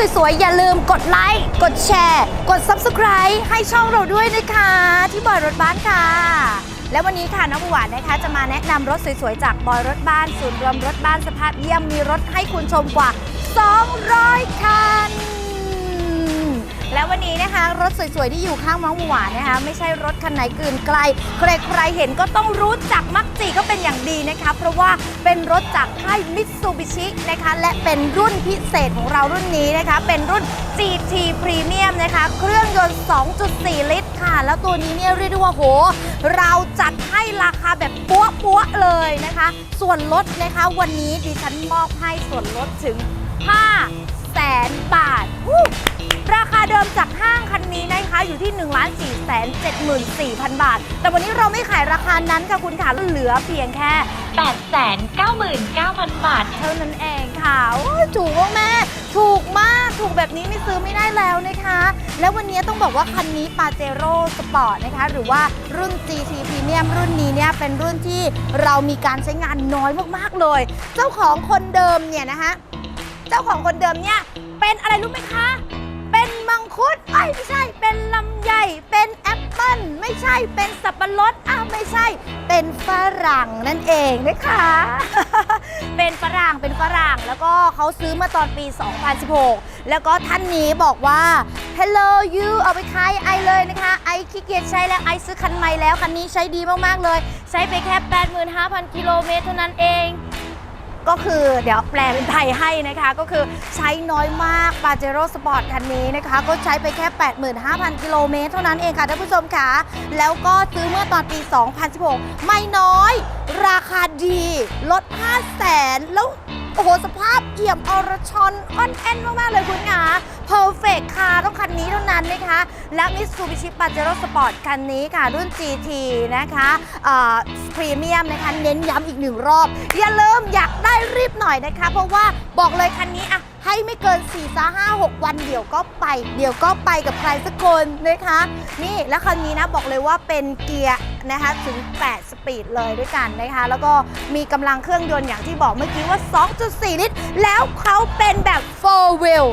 สวยๆ อย่าลืมกดไลค์ กดแชร์ กด Subscribe ให้ช่องเราด้วยนะคะ ที่บอยรถบ้านค่ะ และวันนี้ค่ะน้องหวานนะคะจะมาแนะนำรถสวยๆ จากบอยรถบ้าน ศูนย์รวมรถบ้านสภาพเยี่ยมมีรถให้คุณชมกว่า 200 คัน วันนี้นะคะ รถสวยๆ ที่อยู่ข้างน้งหวานนะคะ ไม่ใช่รถคันไหนเกินไกล ใครๆเห็นก็ต้องรู้จักมักจีก็เป็นอย่างดีนะคะ เพราะว่าเป็นรถจากค่ายมิตซูบิชินะคะ และเป็นรุ่นพิเศษของเรารุ่นนี้นะคะ เป็นรุ่น GT Premium นะคะ เครื่องยนต์ 2.4 ลิตรค่ะ แล้วตัวนี้เนี่ยเรียกได้ว่าโห เราจัดให้ราคาแบบปัวปัวๆเลยนะคะ ส่วนลดนะคะวันนี้ดิฉันมอบให้ส่วนลดถึง5แสนบาท มจากห้างคันนี้นะคะอยู่ที่ 1 4 7 4 0 0 0 บาท แต่วันนี้เราไม่ขายราคานั้นค่ะคุณค่ะเหลือเพียงแค่ 899,000 บาทเท่านั้นเองค่ะโอ้ยถูกมากแม่ถูกมากถูกแบบนี้ไม่ซื้อไม่ได้แล้วนะคะ แล้ววันนี้ต้องบอกว่าคันนี้ปาเจโร่สปอร์ตนะคะ หรือว่ารุ่น GT Premium รุ่นนี้เนี่ยเป็นรุ่นที่เรามีการใช้งานน้อยมากๆเลย เจ้าของคนเดิมเนี่ยนะคะ เจ้าของคนเดิมเนี่ยเป็นอะไรรู้ไหมคะ คุดเอ้ยไม่ใช่เป็นลำไยเป็นแอปเปิ้ลไม่ใช่เป็นสับปะรดอ้าวไม่ใช่ เป็นฝรั่งนั่นเองนะคะ เป็นฝรั่งเป็นฝรั่งแล้วก็เขาซื้อมาตอนปี 2016 แล้วก็ท่านนี้บอกว่า Hello you เอาไปขายไอเลยนะคะไอขี้เกียจใช้แล้วไอซื้อคันใหม่แล้วคันนี้ใช้ดีมากๆเลย ใช้ไปแค่ 85,000 กิโลเมตรเท่านั้นเอง ก็คือเดี๋ยวแปลเป็นไทยให้นะคะ ก็คือใช้น้อยมาก p a j e r o Sport คันนี้นะคะ ก็ใช้ไปแค่ 85,000 กิโลเมตรเท่านั้นเองค่ะท่านผู้ชมค่ะ แล้วก็ซื้อเมื่อตอนปี 2016 ไม่น้อย ราคาดีลด 5 0 0แสนแล้ว โอ้โห สภาพเอี่ยมอรชอนอ่อนแอนมาก ๆ เลยคุณค่ะ Perfect ค่ะต้องคันนี้เท่านั้นนะคะ และ Mitsubishi Pajero Sport คันนี้ค่ะ รุ่น GT นะคะพรีเมียมนะคะ เน้นย้ำอีกหนึ่งรอบ อย่าลืมอยากได้รีบหน่อยนะคะ เพราะว่าบอกเลยคันนี้อะให้ไม่เกิน 4 5 6 วันเดี๋ยวก็ไป เดี๋ยวก็ไปกับใครสักคนนะคะ นี่แล้วคันนี้นะบอกเลยว่าเป็นเกียร์ นะคะถึง 8 สปีดเลยด้วยกันนะคะ แล้วก็มีกำลังเครื่องยนต์อย่างที่บอกเมื่อกี้ว่า 2.4 ลิตร แล้วเขาเป็นแบบ 4 wheel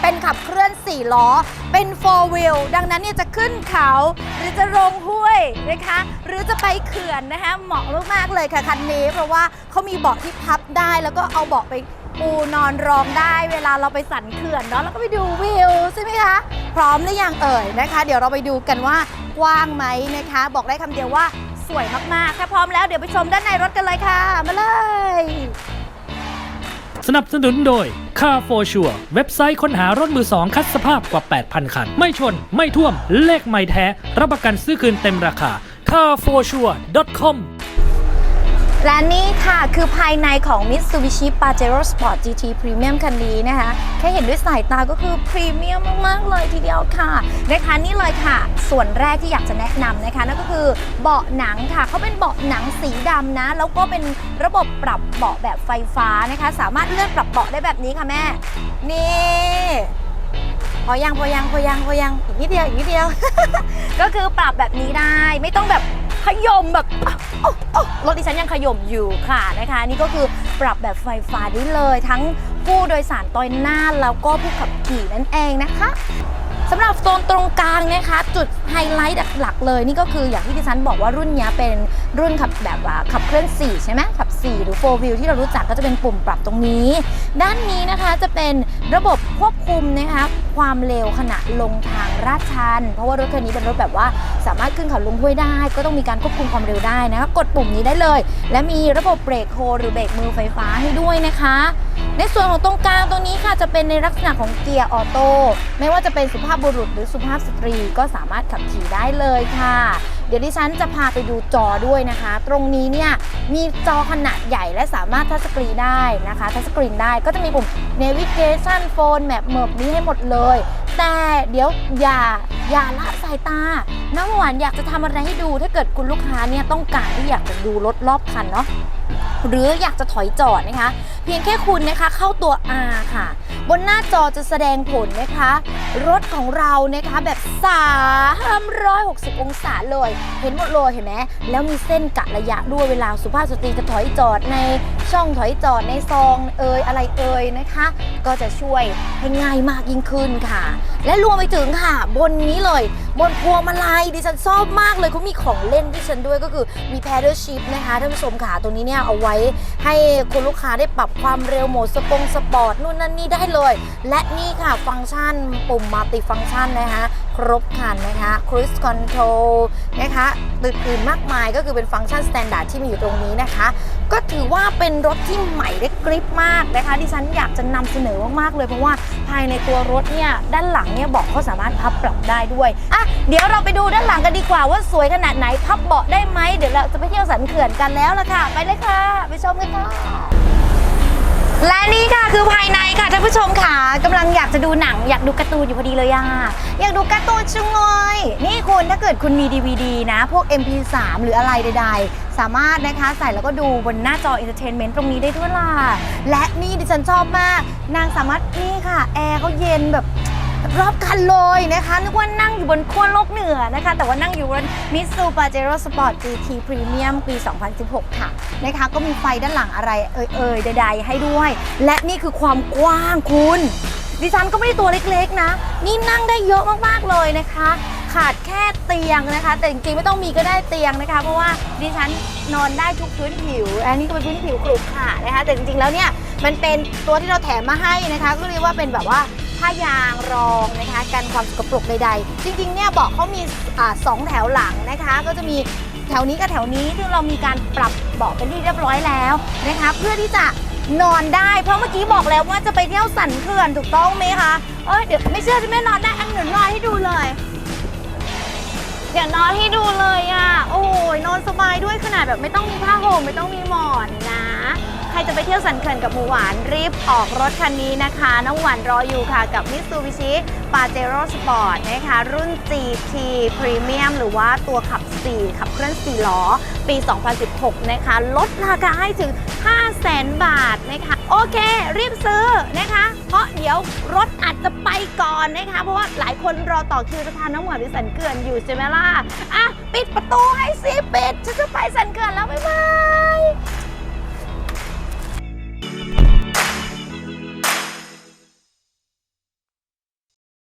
เป็นขับเคลื่อน 4 ล้อ เป็น 4 wheel ดังนั้นเนี่ยจะขึ้นเขา หรือจะลงห้วยนะคะ หรือจะไปเขื่อนนะคะ เหมาะมาก ๆ เลยค่ะ คันนี้ เพราะว่าเขามีเบาะที่พับได้แล้วก็เอาเบาะไป ปูนอนรองได้เวลาเราไปสันเขื่อนเนาะแล้วก็ไปดูวิวใช่ไหมคะ พร้อมหรือยังเอ่ยนะคะ เดี๋ยวเราไปดูกันว่ากว้างไหมนะคะ บอกได้คำเดียวว่าสวยมากๆถ้าพร้อมแล้วเดี๋ยวไปชมด้านในรถกันเลยค่ะ มาเลย สนับสนุนโดย Car for Sure เว็บไซต์ค้นหารถมือสองคัดสภาพกว่า 8,000 คัน ไม่ชน ไม่ท่วม เลขไม่แท้ รับประกันซื้อคืนเต็มราคา carforsure.com และนี่ค่ะคือภายในของ Mitsubishi Pajero Sport GT Premium คันนี้นะคะ แค่เห็นด้วยสายตาก็คือพรีเมียมมาก ๆ เลยทีเดียวค่ะนะคะนี่เลยค่ะ ส่วนแรกที่อยากจะแนะนำนะคะนั่นก็คือเบาะหนังค่ะเขาเป็นเบาะหนังสีดำนะ แล้วก็เป็นระบบปรับเบาะแบบไฟฟ้านะคะ สามารถเลื่อนปรับเบาะได้แบบนี้ค่ะแม่ นี่พอยังพอยังพอยังพอยังอีกนิดเดียวอีกนิดเดียว ก็คือปรับแบบนี้ได้ไม่ต้องแบบ ขยมแบบอ๊ะอ๊ะรถดิฉันยังขยมอยู่ค่ะนะคะ นี่ก็คือปรับแบบไฟฟ้าได้เลย ทั้งผู้โดยสารตอนหน้าแล้วก็ผู้ขับขี่นั่นเองนะคะ สำหรับโซนตรงกลางนะคะ จุดไฮไลท์หลักๆเลย นี่ก็คืออย่างที่ดิฉันบอกว่ารุ่นนี้เป็นรุ่นขับแบบว่าขับเคลื่อน 4 ใช่ไหมขับ 4 หรือ 4 wheel ที่เรารู้จักก็จะเป็นปุ่มปรับตรงนี้ ด้านนี้นะคะจะเป็นระบบควบคุมนะคะความเร็วขณะลงทางลาดชัน เพราะว่ารถคันนี้เป็นรถแบบว่าสามารถขึ้นเขาลงห้วยได้ ก็ต้องมีการควบคุมความเร็วได้นะคะกดปุ่มนี้ได้เลย และมีระบบเบรกโฮหรือเบรกมือไฟฟ้าให้ด้วยนะคะ ในส่วนของตรงกลางตรงนี้ค่ะจะเป็นในลักษณะของเกียร์ออโต้ไม่ว่าจะเป็นสุภาพบุรุษหรือสุภาพสตรีก็สามารถขับขี่ได้เลยค่ะ เดี๋ยวดิฉันจะพาไปดูจอด้วยนะคะ ตรงนี้เนี่ยมีจอขนาดใหญ่และสามารถทัชสกรีนได้นะคะทัชสกรีนได้ก็จะมีปุ่ม navigation phone map เมิบนี้ให้หมดเลย แต่เดี๋ยวอย่าอย่าละสายตา น้ำหวานอยากจะทำอะไรให้ดู ถ้าเกิดคุณลูกค้าเนี่ยต้องการที่อยากจะดูรถรอบคันเนาะหรืออยากจะถอยจอดนะคะเพียงแค่คุณนะคะเข้าตัว R ค่ะ บนหน้าจอจะแสดงผลนะคะ รถของเรานะคะแบบ 360 องศาเลย เห็นหมดเลยเห็นไหมแล้วมีเส้นกะระยะด้วยเวลาสุภาพสตรีจะถอยจอดในช่องถอยจอดในซองเอยอะไรเอยนะคะ ก็จะช่วยให้ง่ายมากยิ่งขึ้นค่ะ และรวมไปถึงค่ะ บนนี้เลย บนพวงมาลัยดิฉันชอบมากเลยเขามีของเล่นที่ฉันด้วยก็คือมี paddle shift นะคะท่านผู้ชมค่ะตัวนี้เนี่ยเอาไว้ให้คุณลูกค้าได้ปรับความเร็วโหมดสปงสปอร์ตนู่นนั่นนี่ได้เลย และนี่ค่ะฟังก์ชันปุ่มมัลติฟังก์ชันนะคะครบครันนะคะ cruise control นะคะอื่นๆมากมายก็คือเป็นฟังก์ชัน standard ที่มีอยู่ตรงนี้นะคะ ก็ถือว่าเป็นรถที่ใหม่ได้กริปมากนะคะดิฉันอยากจะนำเสนอมากๆเลยเพราะว่าภายในตัวรถเนี่ยด้านหลังเนี่ยเบาะก็สามารถพับปรับได้ด้วยอะเดี๋ยวเราไปดูด้านหลังกันดีกว่าว่าสวยขนาดไหนพับเบาะได้ไหมเดี๋ยวเราจะไปเที่ยวสันเขื่อนกันแล้วล่ะค่ะ ไปเลยค่ะ ไปชมกันค่ะ และนี่ค่ะคือภายในค่ะท่านผู้ชมค่ะกำลังอยากจะดูหนัง อยากดูการ์ตูนอยู่พอดีเลยอะอยากดูการ์ตูนจังเลย นี่คุณถ้าเกิดคุณมี DVD นะ พวก MP3 หรืออะไรใด ๆ สามารถนะคะใส่แล้วก็ดูบนหน้าจอ Entertainment ตรงนี้ได้ด้วยล่ะ และนี่ดิฉันชอบมาก นางสามารถนี่ค่ะ แอร์เขาเย็นแบบ รอบคันเลยนะคะนึกว่านั่งอยู่บนขั้วโลกเหนือนะคะ แต่ว่านั่งอยู่บนมิตซูปาเจโร่สปอร์ต GT Premium ปี 2016 ค่ะนะคะก็มีไฟด้านหลังอะไรเอ่ยๆใดๆให้ด้วย และนี่คือความกว้างคุณดิฉันก็ไม่ได้ตัวเล็กๆนะ นี่นั่งได้เยอะมากๆเลยนะคะ ขาดแค่เตียงนะคะ แต่จริงๆไม่ต้องมีก็ได้เตียงนะคะ เพราะว่าดิฉันนอนได้ทุกพื้นผิว อันนี้ก็เป็นพื้นผิวขรุขระนะคะ แต่จริงๆแล้วเนี่ยมันเป็นตัวที่เราแถมมาให้นะคะ ก็เรียกว่าเป็นแบบว่า ผ้ายางรองนะคะกันความสกปรกใดๆ จริงๆเนี่ยเบอกเขามีอสองแถวหลังนะคะ ก็จะมีแถวนี้กับแถวนี้ที่เรามีการปรับเบาะเป็นที่เรียบร้อยแล้วนะคะ เพื่อที่จะนอนได้เพราะเมื่อกี้บอกแล้วว่าจะไปเที่ยวสันเขื่อนถูกต้องไหมคะเอ้ยเดี๋ยวไม่เชื่อจะไม่นอนได้อันหนึ่งนอนให้ดูเลย เดี๋ยวนอนให้ดูเลยอะ โอ้ยนอนสบายด้วยขนาดแบบไม่ต้องมีผ้าห่มไม่ต้องมีหมอนนะ ใครจะไปเที่ยวสันเขื่อนกับหมูหวานรีบออกรถคันนี้นะคะ น้องหวานรออยู่ค่ะกับ Mitsubishi Pajero Sport นะคะ รุ่น GT Premium หรือว่าตัวขับ 4 ขับเคลื่อน 4 ล้อ ปี 2016 นะคะ ลดราคาให้ถึง 500,000 บาทนะคะ โอเค รีบซื้อนะคะ เพราะเดี๋ยวรถอาจจะไปก่อนนะคะ เพราะว่าหลายคนรอต่อคิวจะพาน้องหวานไปสันเขื่อนอยู่ใช่ไหมล่ะ อะ ปิดประตูให้สิปิดฉันจะไปสันเขื่อนแล้ว บ๊ายบาย